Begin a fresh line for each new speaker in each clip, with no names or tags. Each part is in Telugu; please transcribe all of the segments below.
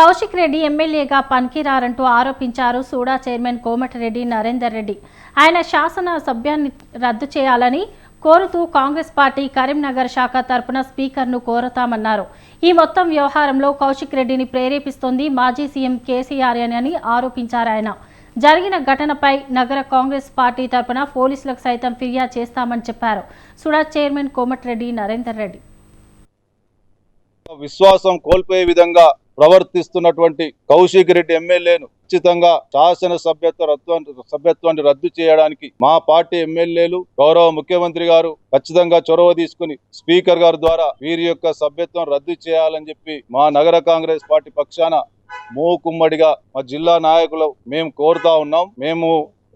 కౌశిక్ రెడ్డి ఎమ్మెల్యేగా పనికిరారంటూ ఆరోపించారు సూడా చైర్మన్ కోమటిరెడ్డి నరేందర్ రెడ్డి. ఆయన శాసన సభ్యాన్ని రద్దు చేయాలని కోరుతూ కాంగ్రెస్ పార్టీ కరీంనగర్ శాఖ తరపున స్పీకర్ను కోరతామన్నారు. ఈ మొత్తం వ్యవహారంలో కౌశిక్ రెడ్డిని ప్రేరేపిస్తోంది మాజీ సీఎం కేసీఆర్ అని ఆరోపించారు ఆయన. జరిగిన ఘటనపై నగర కాంగ్రెస్ పార్టీ తరపున పోలీసులకు సైతం ఫిర్యాదు చేస్తామని చెప్పారు సుడా చైర్మన్ కోమటిరెడ్డి నరేందర్ రెడ్డి.
విశ్వాసం కోల్పోయే విధంగా ప్రవర్తిస్తున్నటువంటి కౌశిక్ రెడ్డి ఎమ్మెల్యేను ఖచ్చితంగా శాసన సభ్యత్వ రద్దు సభ్యత్వాన్ని రద్దు చేయడానికి మా పార్టీ ఎమ్మెల్యేలు గౌరవ ముఖ్యమంత్రి గారు ఖచ్చితంగా చొరవ తీసుకుని స్పీకర్ గారి ద్వారా వీరి యొక్క సభ్యత్వం రద్దు చేయాలని చెప్పి మా నగర కాంగ్రెస్ పార్టీ పక్షాన మూకుమ్మడిగా మా జిల్లా నాయకులు మేము కోరుతా ఉన్నాం. మేము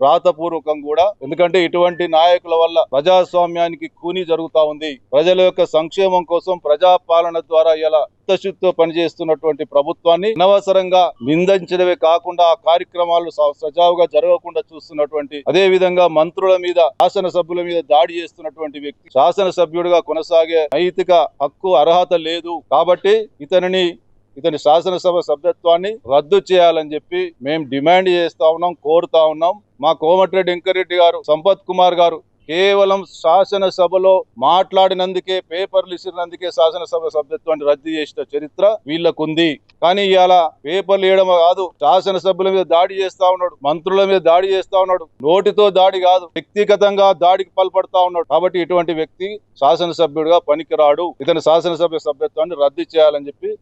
రాతపూర్వకం కూడా. ఎందుకంటే ఇటువంటి నాయకుల వల్ల ప్రజాస్వామ్యానికి కూని జరుగుతా ఉంది. ప్రజల యొక్క సంక్షేమం కోసం ప్రజాపాలన ద్వారా ఇలా చిత్తశుద్ధితో పనిచేస్తున్నటువంటి ప్రభుత్వాన్ని అనవసరంగా నిందించడమే కాకుండా ఆ కార్యక్రమాలు స- సజావుగా జరగకుండా చూస్తున్నటువంటి అదే విధంగా మంత్రుల మీద శాసనసభ్యుల మీద దాడి చేస్తున్నటువంటి వ్యక్తి శాసనసభ్యుడిగా కొనసాగే నైతిక హక్కు అర్హత లేదు. కాబట్టి ఇతనిని ఇతని శాసనసభ సభ్యత్వాన్ని రద్దు చేయాలని చెప్పి మేము డిమాండ్ చేస్తా ఉన్నాం కోరుతా ఉన్నాం. మా కోమటిరెడ్డి వెంకరెడ్డి గారు సంపత్ కుమార్ గారు కేవలం శాసనసభలో మాట్లాడినందుకే పేపర్లు ఇచ్చినందుకే శాసనసభ సభ్యత్వాన్ని రద్దు చేసిన చరిత్ర వీళ్ళకుంది. కానీ ఇవాళ పేపర్లు వేయడం కాదు శాసనసభ్యుల మీద దాడి చేస్తా ఉన్నాడు మంత్రుల మీద దాడి చేస్తా ఉన్నాడు నోటితో దాడి కాదు వ్యక్తిగతంగా దాడికి పాల్పడతా ఉన్నాడు. కాబట్టి ఇటువంటి వ్యక్తి శాసనసభ్యుడిగా పనికిరాడు. ఇతని శాసనసభ సభ్యత్వాన్ని రద్దు చేయాలని చెప్పి